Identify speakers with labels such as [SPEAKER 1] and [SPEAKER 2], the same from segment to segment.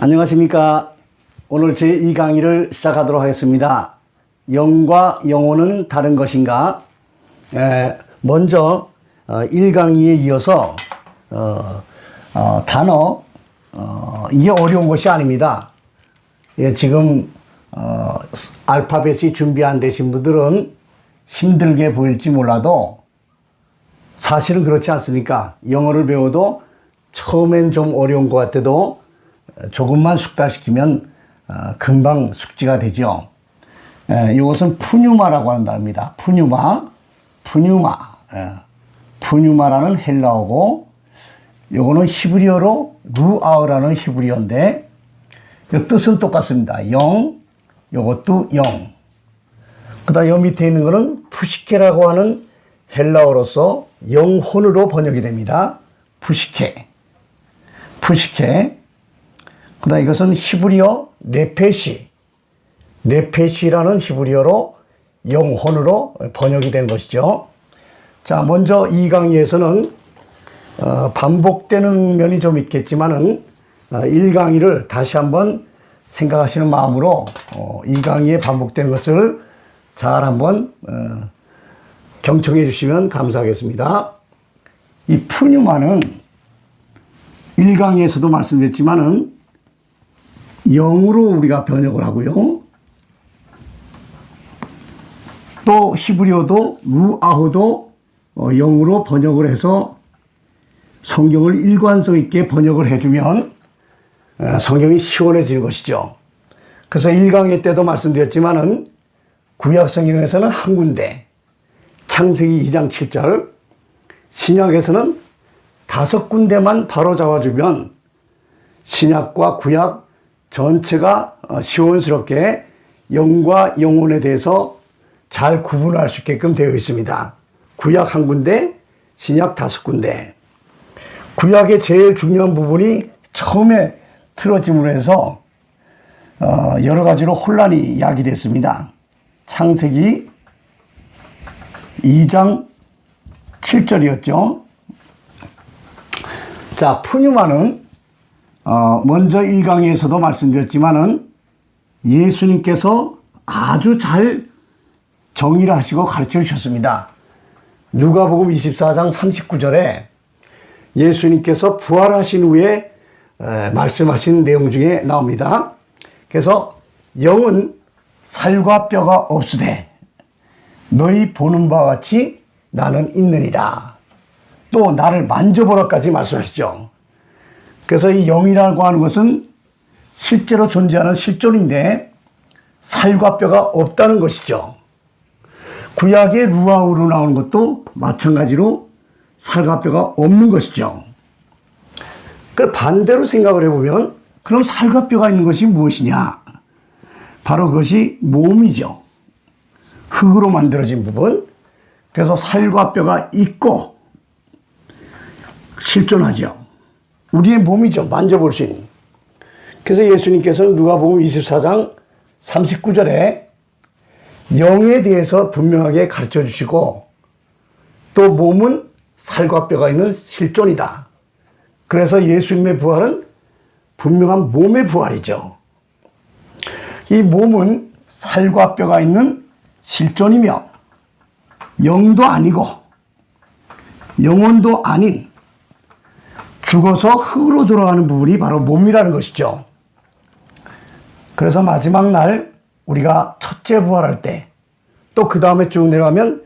[SPEAKER 1] 안녕하십니까. 오늘 제이 강의를 시작하도록 하겠습니다. 영과 영혼은 다른 것인가? 에, 먼저 어, 1강의에 이어서 어, 어, 단어 어, 이게 어려운 것이 아닙니다. 예, 지금 어, 알파벳이 준비 안 되신 분들은 힘들게 보일지 몰라도 사실은 그렇지 않습니까? 영어를 배워도 처음엔 좀 어려운 것 같아도 조금만 숙달시키면 어, 금방 숙지가 되죠. 예, 이것은 푸뉴마라고 단어입니다. 푸뉴마, 푸뉴마, 예, 푸뉴마라는 헬라어고, 요거는 히브리어로 루아우라는 히브리어인데, 요 뜻은 똑같습니다. 영, 요것도 영. 그 다음 요 밑에 있는 거는 푸시케라고 하는 헬라어로서 영혼으로 번역이 됩니다. 푸시케. 푸시케. 그 다음 이것은 히브리어 네페시. 네페시라는 히브리어로 영혼으로 번역이 된 것이죠. 자, 먼저 이 강의에서는 어, 반복되는 면이 좀 있겠지만은 어, 1강의를 다시 한번 생각하시는 마음으로 어, 이 강의에 반복되는 것을 잘 한번 어, 경청해 주시면 감사하겠습니다. 이 푸뉴마는 1강에서도 말씀드렸지만은 영으로 우리가 번역을 하고요. 또 히브리어도 루아후도 어, 영으로 번역을 해서 성경을 일관성 있게 번역을 해주면 어, 성경이 시원해지는 것이죠. 그래서 1강의 때도 말씀드렸지만은 구약 성경에서는 한 군데, 창세기 2장 7절, 신약에서는 다섯 군데만 바로 잡아주면 신약과 구약 전체가 어, 시원스럽게 영과 영혼에 대해서 잘 구분할 수 있게끔 되어 있습니다. 구약 한 군데, 신약 다섯 군데. 구약의 제일 중요한 부분이 처음에 틀어짐으로 해서 어, 여러 가지로 혼란이 야기됐습니다. 창세기 2장 7절이었죠. 자, 푸뉴마는 어, 먼저 1강에서도 말씀드렸지만은 예수님께서 아주 잘 정의를 하시고 가르쳐 주셨습니다. 누가복음 24장 39절에 예수님께서 부활하신 후에 에, 말씀하신 내용 중에 나옵니다. 그래서 영은 살과 뼈가 없으되 너희 보는 바와 같이 나는 있느니라. 또 나를 만져보라까지 말씀하시죠. 그래서 이 영이라고 하는 것은 실제로 존재하는 실존인데 살과 뼈가 없다는 것이죠. 구약의 루아우로 나오는 것도 마찬가지로 살과 뼈가 없는 것이죠. 그 반대로 생각을 해보면 그럼 살과 뼈가 있는 것이 무엇이냐? 바로 그것이 몸이죠. 흙으로 만들어진 부분. 그래서 살과 뼈가 있고 실존하죠. 우리의 몸이죠. 만져볼 수 있는. 그래서 예수님께서는 누가복음 24장 39절에 영에 대해서 분명하게 가르쳐 주시고 또 몸은 살과 뼈가 있는 실존이다. 그래서 예수님의 부활은 분명한 몸의 부활이죠. 이 몸은 살과 뼈가 있는 실존이며 영도 아니고 영혼도 아닌 죽어서 흙으로 돌아가는 부분이 바로 몸이라는 것이죠. 그래서 마지막 날 우리가 첫째 부활할 때 또 그 다음에 쭉 내려가면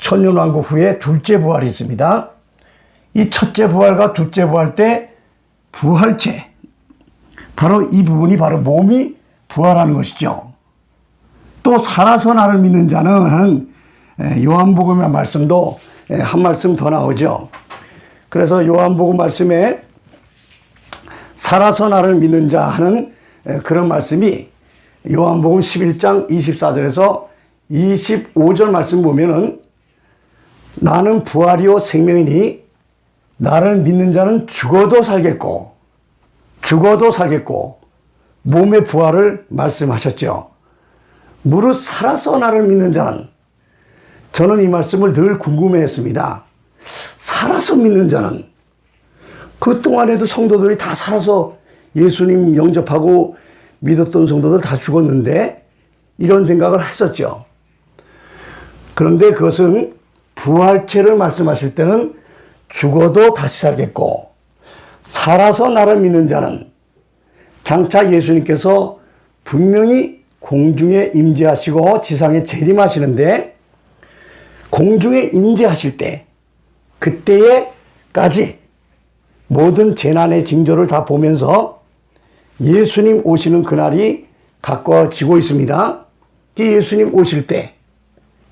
[SPEAKER 1] 천년왕국 후에 둘째 부활이 있습니다. 이 첫째 부활과 둘째 부활 때 부활체 바로 이 부분이 바로 몸이 부활하는 것이죠. 또 살아서 나를 믿는 자는 하는 요한복음의 말씀도 한 말씀 더 나오죠. 그래서 요한복음 말씀에 살아서 나를 믿는 자 하는 그런 말씀이 요한복음 11장 24절에서 25절 말씀 보면은 나는 부활이요 생명이니 나를 믿는 자는 죽어도 살겠고 죽어도 살겠고 몸의 부활을 말씀하셨죠. 무릇 살아서 나를 믿는 자는 저는 이 말씀을 늘 궁금해했습니다. 살아서 믿는 자는 그 동안에도 성도들이 다 살아서 예수님 영접하고 믿었던 성도들 다 죽었는데 이런 생각을 했었죠. 그런데 그것은 부활체를 말씀하실 때는 죽어도 다시 살겠고 살아서 나를 믿는 자는 장차 예수님께서 분명히 공중에 임재하시고 지상에 재림하시는데 공중에 임재하실 때 그때에까지 모든 재난의 징조를 다 보면서 예수님 오시는 그날이 가까워지고 있습니다. 그 예수님 오실 때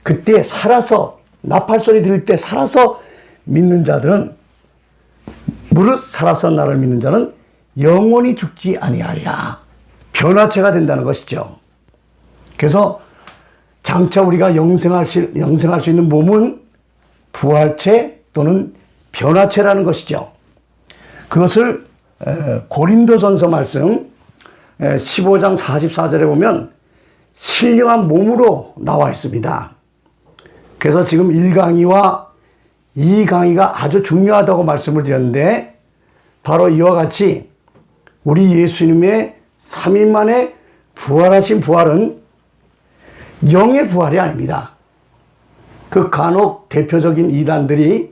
[SPEAKER 1] 그때 살아서 나팔 소리 들을 때 살아서 믿는 자들은 무릇 살아서 나를 믿는 자는 영원히 죽지 아니하리라. 변화체가 된다는 것이죠. 그래서 장차 우리가 영생할 수, 영생할 수 있는 몸은 부활체 또는 변화체라는 것이죠. 그것을 에, 고린도전서 말씀 에, 15장 44절에 보면 신령한 몸으로 나와 있습니다. 그래서 지금 1강의와 2강의가 아주 중요하다고 말씀을 드렸는데 바로 이와 같이 우리 예수님의 3일 만에 부활하신 부활은 영의 부활이 아닙니다. 그 간혹 대표적인 이단들이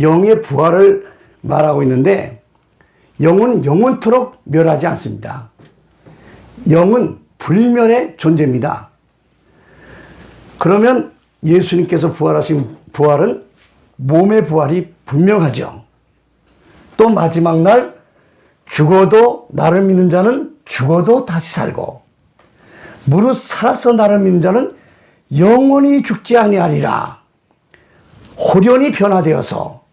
[SPEAKER 1] 영의 부활을 말하고 있는데 영은 영원토록 멸하지 않습니다. 영은 불멸의 존재입니다. 그러면 예수님께서 부활하신 부활은 몸의 부활이 분명하죠. 또 마지막 날 죽어도 나를 믿는 자는 죽어도 다시 살고 무릇 살아서 나를 믿는 자는 영원히 죽지 아니하리라. 호련히 변화되어서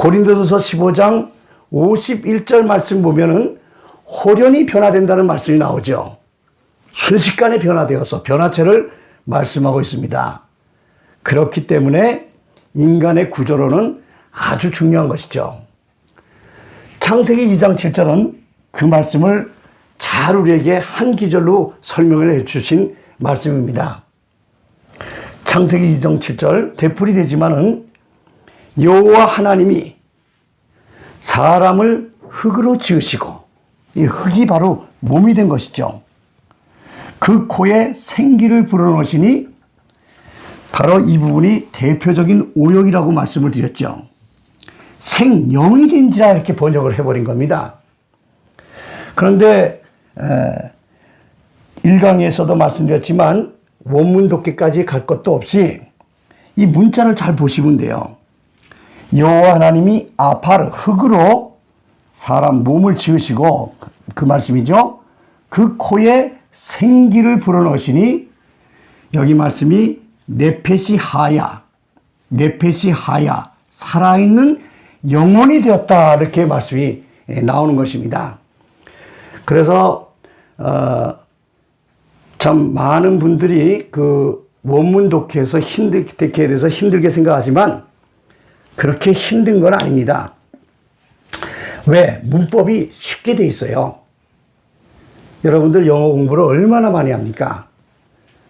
[SPEAKER 1] 고린도전서 15장 51절 말씀 보면은 호련히 변화된다는 말씀이 나오죠. 순식간에 변화되어서 변화체를 말씀하고 있습니다. 그렇기 때문에 인간의 구조로는 아주 중요한 것이죠. 창세기 2장 7절은 그 말씀을 잘 우리에게 한 기절로 설명을 해 주신 말씀입니다. 창세기 2장 7절 되풀이 되지만은 여호와 하나님이 사람을 흙으로 지으시고 이 흙이 바로 몸이 된 것이죠. 그 코에 생기를 불어넣으시니 바로 이 부분이 대표적인 오역이라고 말씀을 드렸죠. 생명이 된지라 이렇게 번역을 해버린 겁니다. 그런데 1강에서도 말씀드렸지만 원문 독해까지 갈 것도 없이 이 문자를 잘 보시면 돼요. 여호와 하나님이 아파르 흙으로 사람 몸을 지으시고 그 말씀이죠. 그 코에 생기를 불어넣으시니 여기 말씀이 네페시 하야 네페시 하야 살아있는 영혼이 되었다 이렇게 말씀이 나오는 것입니다. 그래서 어, 참 많은 분들이 그 원문 독해에서 힘들게 대해서 힘들게 생각하지만 그렇게 힘든 건 아닙니다. 왜? 문법이 쉽게 돼 있어요. 여러분들 영어 공부를 얼마나 많이 합니까?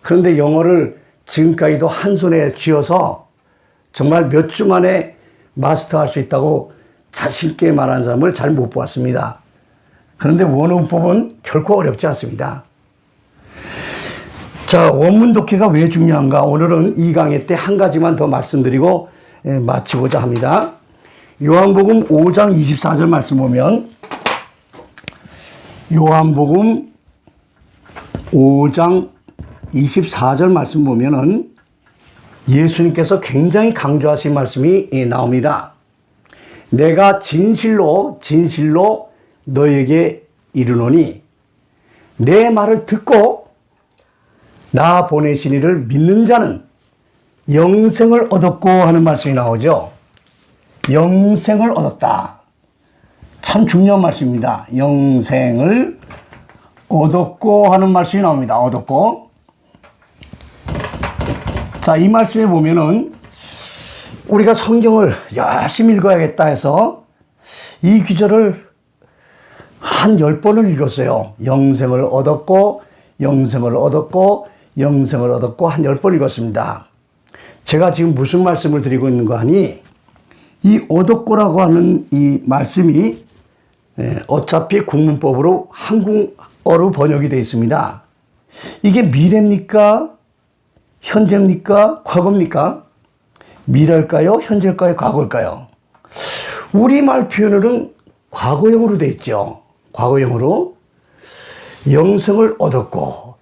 [SPEAKER 1] 그런데 영어를 지금까지도 한 손에 쥐어서 정말 몇 주 만에 마스터할 수 있다고 자신있게 말하는 사람을 잘 못 보았습니다. 그런데 원어문법은 결코 어렵지 않습니다. 자, 원문 독해가 왜 중요한가? 오늘은 이 강의 때 한 가지만 더 말씀드리고 예, 마치고자 합니다. 요한복음 5장 24절 말씀 보면 요한복음 5장 24절 말씀 보면은 예수님께서 굉장히 강조하신 말씀이 예, 나옵니다. 내가 진실로 진실로 너에게 이르노니 내 말을 듣고 나 보내신 이를 믿는 자는 영생을 얻었고 하는 말씀이 나오죠. 영생을 얻었다. 참 중요한 말씀입니다. 영생을 얻었고 하는 말씀이 나옵니다. 얻었고. 자, 이 말씀에 보면은 우리가 성경을 열심히 읽어야겠다 해서 이 귀절을 한열 번을 읽었어요. 영생을 얻었고, 영생을 얻었고, 영생을 얻었고, 한열번 읽었습니다. 제가 지금 무슨 말씀을 드리고 있는 거 아니? 이 얻었고라고 하는 이 말씀이 예, 어차피 국문법으로 한국어로 번역이 되어 있습니다. 이게 미래입니까? 현재입니까? 과거입니까? 미래일까요? 현재일까요? 과거일까요? 우리말 표현으로는 과거형으로 되어 있죠. 과거형으로. 영성을 얻었고,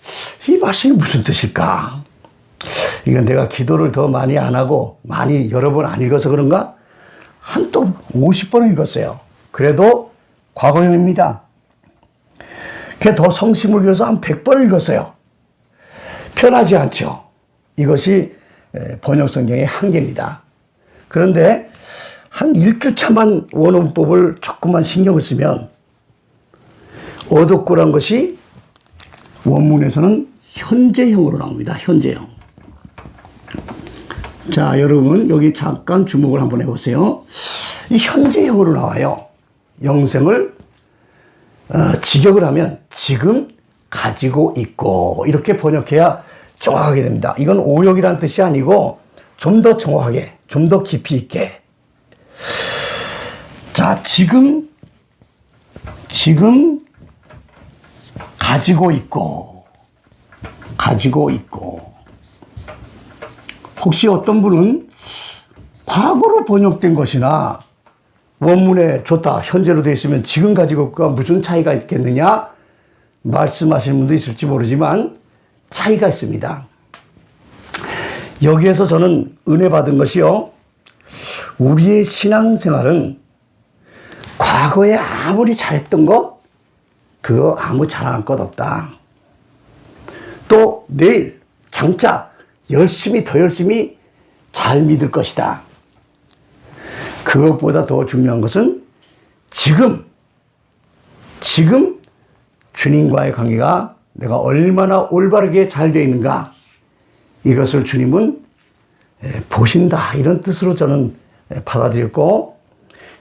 [SPEAKER 1] 이 말씀이 무슨 뜻일까? 이건 내가 기도를 더 많이 안 하고, 많이 여러 번 안 읽어서 그런가? 한 또 50번을 읽었어요. 그래도 과거형입니다. 그게 더 성심을 기해서 한 100번을 읽었어요. 편하지 않죠. 이것이 에, 번역 성경의 한계입니다. 그런데 한 1주차만 원어법을 조금만 신경을 쓰면 어둡고란 것이 원문에서는 현재형으로 나옵니다. 현재형. 자, 여러분 여기 잠깐 주목을 한번 해보세요. 이 현재형으로 나와요. 영생을 어, 직역을 하면 지금 가지고 있고 이렇게 번역해야 정확하게 됩니다. 이건 오역이란 뜻이 아니고 좀 더 정확하게, 좀 더 깊이 있게. 자, 지금 지금 가지고 있고 가지고 있고 혹시 어떤 분은 과거로 번역된 것이나 원문에 좋다 현재로 되어 있으면 지금 가지고 있고가 무슨 차이가 있겠느냐 말씀하시는 분도 있을지 모르지만 차이가 있습니다. 여기에서 저는 은혜 받은 것이요. 우리의 신앙생활은 과거에 아무리 잘했던 것 그거 아무 자랑할 것 없다. 또 내일 장차 열심히 더 열심히 잘 믿을 것이다. 그것보다 더 중요한 것은 지금, 지금 주님과의 관계가 내가 얼마나 올바르게 잘 되어 있는가 이것을 주님은 에, 보신다 이런 뜻으로 저는 에, 받아들였고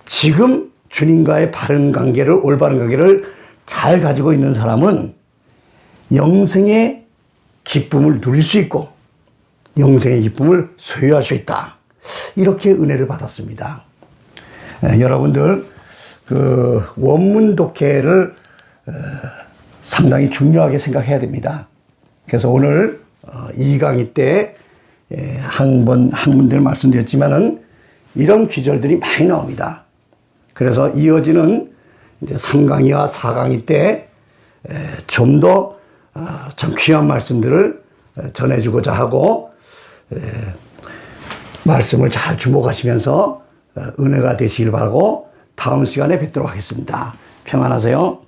[SPEAKER 1] 지금 주님과의 바른 관계를 올바른 관계를 잘 가지고 있는 사람은 영생의 기쁨을 누릴 수 있고 영생의 기쁨을 소유할 수 있다. 이렇게 은혜를 받았습니다. 에, 여러분들 그 원문 독해를 어, 상당히 중요하게 생각해야 됩니다. 그래서 오늘 어, 이 강의 때 한 번 한 군데 말씀드렸지만은 이런 귀절들이 많이 나옵니다. 그래서 이어지는 이제 3강의와 4강의 때 좀 더참 귀한 말씀들을 전해주고자 하고 말씀을 잘 주목하시면서 어, 은혜가 되시길 바라고 다음 시간에 뵙도록 하겠습니다. 평안하세요.